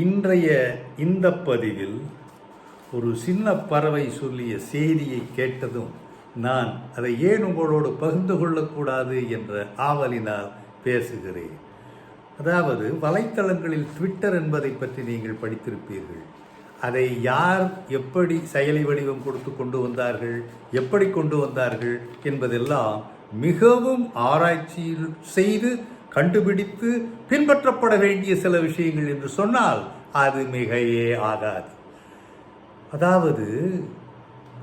இன்றைய இந்த பதிவில் ஒரு சின்ன பறவை சொல்லிய செய்தியை கேட்டதும் நான் அதை ஏன் உங்களோடு பகிர்ந்து கொள்ளக்கூடாது என்ற ஆவலினால் பேசுகிறேன். அதாவது வலைத்தளங்களில் ட்விட்டர் என்பதை பற்றி நீங்கள் படித்திருப்பீர்கள். அதை யார் எப்படி செயலி வடிவம் கொடுத்து கொண்டு வந்தார்கள் எப்படி கொண்டு வந்தார்கள் என்பதெல்லாம் மிகவும் ஆராய்ச்சியில் செய்து கண்டுபிடித்து பின்பற்றப்பட வேண்டிய சில விஷயங்கள் என்று சொன்னால் அது மிகையே ஆகாது. அதாவது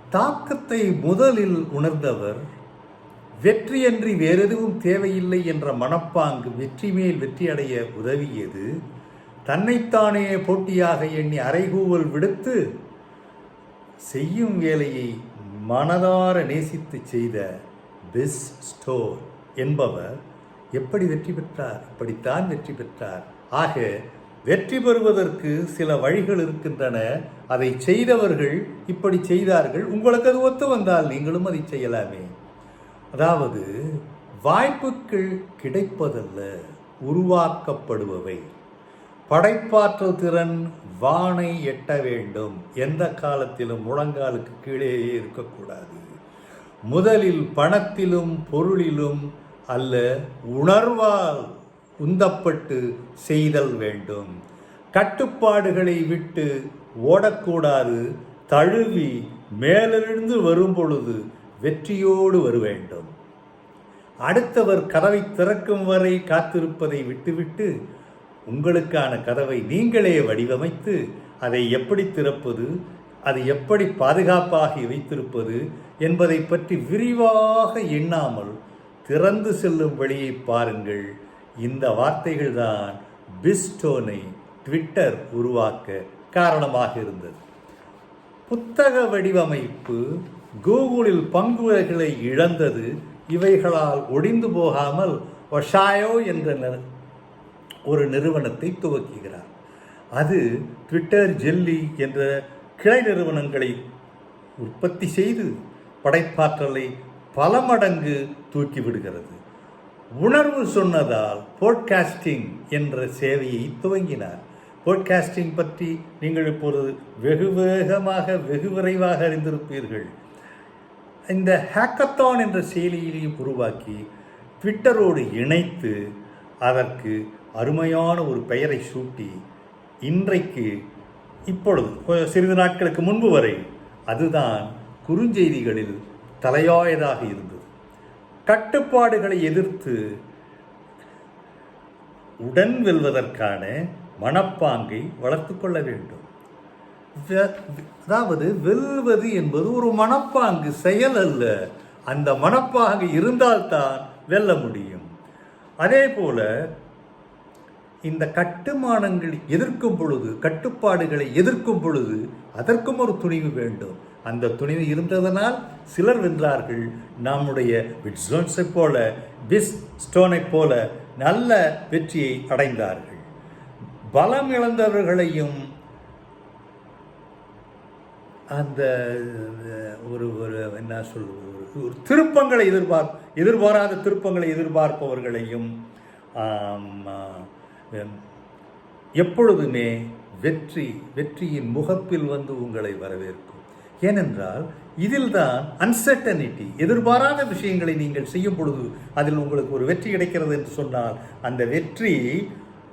தாக்கத்தை முதலில் உணர்ந்தவர் வெற்றியன்றி வேறெதுவும் தேவையில்லை என்ற மனப்பாங்கு வெற்றி மேல் வெற்றியடைய உதவியது தன்னைத்தானே போட்டியாக எண்ணி அறைகூவல் விடுத்து செய்யும் வேலையை மனதார நேசித்து செய்த பிஸ் ஸ்டோர் என்பவர் எப்படி வெற்றி பெற்றார்? இப்படித்தான் வெற்றி பெற்றார். ஆக வெற்றி பெறுவதற்கு சில வழிகள் இருக்கின்றன. அதை செய்தவர்கள் இப்படி செய்தார்கள். உங்களுக்கு அது ஒத்து வந்தால் நீங்களும் அதை செய்யலாமே. அதாவது வாய்ப்புகள் கிடைப்பதல்ல உருவாக்கப்படுபவை. படைப்பாற்றல் திறன் வானை எட்ட வேண்டும். எந்த காலத்திலும் முழங்காலுக்கு கீழேயே இருக்கக்கூடாது. முதலில் பணத்திலும் பொருளிலும் அல்ல உணர்வால் உந்தப்பட்டு செய்தல் வேண்டும். கட்டுப்பாடுகளை விட்டு ஓடக்கூடாது. தழுவி மேலிருந்து வரும்பொழுது வெற்றியோடு வர வேண்டும் அடுத்தவர் கதவை திறக்கும் வரை காத்திருப்பதை விட்டுவிட்டு உங்களுக்கான கதவை நீங்களே வடிவமைத்து அதை எப்படி திறப்பது அதை எப்படி பாதுகாப்பாக வைத்திருப்பது என்பதை பற்றி விரிவாக எண்ணாமல் திறந்து செல்லும் வழியை பாருங்கள். இந்த வார்த்தைகள் தான் பிஸ்டோனை ட்விட்டர் உருவாக்க காரணமாக இருந்தது. புத்தக வடிவமைப்பு கூகுளில் பங்குகளை இழந்தது. இவைகளால் ஒடிந்து போகாமல் ஒஷாயோ என்ற ஒரு நிறுவனத்தை துவக்குகிறார். அது ட்விட்டர் ஜெல்லி என்ற கிளை நிறுவனங்களை உற்பத்தி செய்து படைப்பாற்றலை பல மடங்கு தூக்கி விடுகிறது. உணர்வு சொன்னதால் போட்காஸ்டிங் என்ற சேவையை துவங்கினார். போட்காஸ்டிங் பற்றி நீங்கள் இப்பொழுது வெகு வேகமாக வெகு விரைவாக அறிந்திருப்பீர்கள். இந்த ஹேக்கத்தான் என்ற செயலியையும் உருவாக்கி ட்விட்டரோடு இணைத்து அதற்கு அருமையான ஒரு பெயரை சூட்டி இன்றைக்கு இப்பொழுது சிறிது நாட்களுக்கு முன்பு வரை அதுதான் குறுஞ்செய்திகளில் தலையாயதாக இருந்தது. கட்டுப்பாடுகளை எதிர்த்து உடன் வெல்வதற்கான மனப்பாங்கை வளர்த்து கொள்ள வேண்டும். அதாவது வெல்வது என்பது ஒரு மனப்பாங்கு செயல் அல்ல. அந்த மனப்பாங்கு இருந்தால்தான் வெல்ல முடியும். அதே போல இந்த கட்டுமானங்களை எதிர்க்கும் பொழுது கட்டுப்பாடுகளை எதிர்க்கும் பொழுது அதற்கும் ஒரு துணிவு வேண்டும். அந்த துணிவு இருந்ததனால் சிலர் வென்றார்கள். நம்முடைய விட்ஸ்டோன்ஸை போல பிஸ் ஸ்டோனைப் போல நல்ல வெற்றியை அடைந்தார்கள். பலம் இழந்தவர்களையும் அந்த ஒரு ஒரு என்ன சொல்வது ஒரு- ஒரு திருப்பங்களை எதிர்பார் எதிர்பாராத திருப்பங்களை எதிர்பார்ப்பவர்களையும் எப்பொழுதுமே வெற்றி வெற்றியின் முகப்பில் வந்து உங்களை வரவேற்கும். ஏனென்றால் இதில் தான் அன்சர்டனிட்டி எதிர்பாராத விஷயங்களை நீங்கள் செய்யும் பொழுது அதில் உங்களுக்கு ஒரு வெற்றி கிடைக்கிறது என்று சொன்னால் அந்த வெற்றி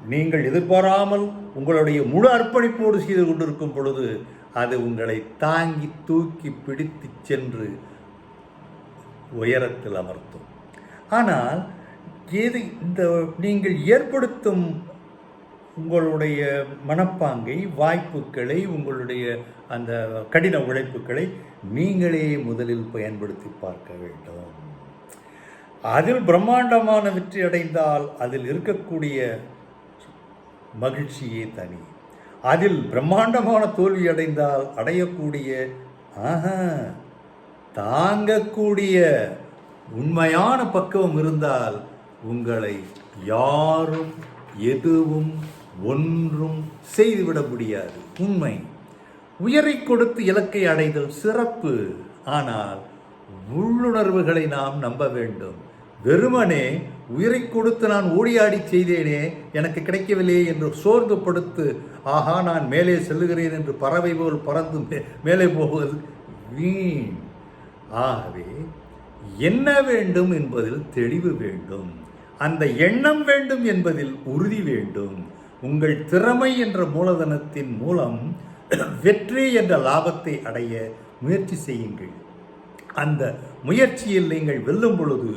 நீங்கள் எதிர்பாராமல் உங்களுடைய முழு அர்ப்பணிப்போடு செய்து கொண்டிருக்கும் பொழுது அது உங்களை தாங்கி தூக்கி பிடித்து சென்று உயரத்தில் அமர்த்தும். ஆனால் எது இந்த நீங்கள் ஏற்படுத்தும் உங்களுடைய மனப்பாங்கை வாய்ப்புகளை உங்களுடைய அந்த கடின உழைப்புகளை நீங்களே முதலில் பயன்படுத்தி பார்க்க வேண்டும். அதில் பிரம்மாண்டமான வெற்றி அடைந்தால் அதில் இருக்கக்கூடிய மகிழ்ச்சியே தனி. அதில் பிரம்மாண்டமான தோல்வி அடைந்தால் அடையக்கூடிய ஆஹா தாங்கக்கூடிய உண்மையான பக்குவம் இருந்தால் உங்களை யாரும் எதுவும் ஒன்றும் செய்துவிட முடியாது. உண்மை. உயரை கொடுத்து இலக்கை அடைதல் சிறப்பு. ஆனால் உள்ளுணர்வுகளை நாம் நம்ப வேண்டும். வெறுமனே உயிரை கொடுத்து நான் ஓடியாடி செய்தேனே எனக்கு கிடைக்கவில்லையே என்று சோர்ந்து படுத்து ஆஹா நான் மேலே செல்லுகிறேன் என்று பறவை போல் பறந்து மேலே போவது வீண். ஆகவே என்ன வேண்டும் என்பதில் தெளிவு வேண்டும். அந்த எண்ணம் வேண்டும் என்பதில் உறுதி வேண்டும். உங்கள் திறமை என்ற மூலதனத்தின் மூலம் வெற்றி என்ற லாபத்தை அடைய முயற்சி செய்யுங்கள். அந்த முயற்சியில் நீங்கள் வெல்லும் பொழுது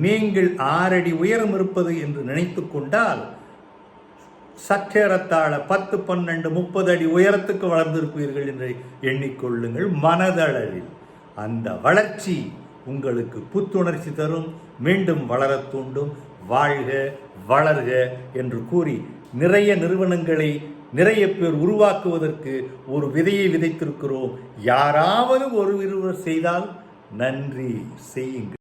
நீங்கள் ஆறடி உயரம் இருப்பது என்று நினைத்து கொண்டால் சற்றேறத்தாழ பத்து பன்னெண்டு முப்பது அடி உயரத்துக்கு வளர்ந்திருப்பீர்கள் என்று எண்ணிக்கொள்ளுங்கள் மனதளவில். அந்த வளர்ச்சி உங்களுக்கு புத்துணர்ச்சி தரும் மீண்டும் வளரத் தூண்டும். வாழ்க வளர்க என்று கூறி நிறைய நிறுவனங்களை நிறைய பேர் உருவாக்குவதற்கு ஒரு விதையை விதைத்திருக்கிறோம். யாராவது ஒரு இருவர் செய்தால் நன்றி செய்யுங்கள்.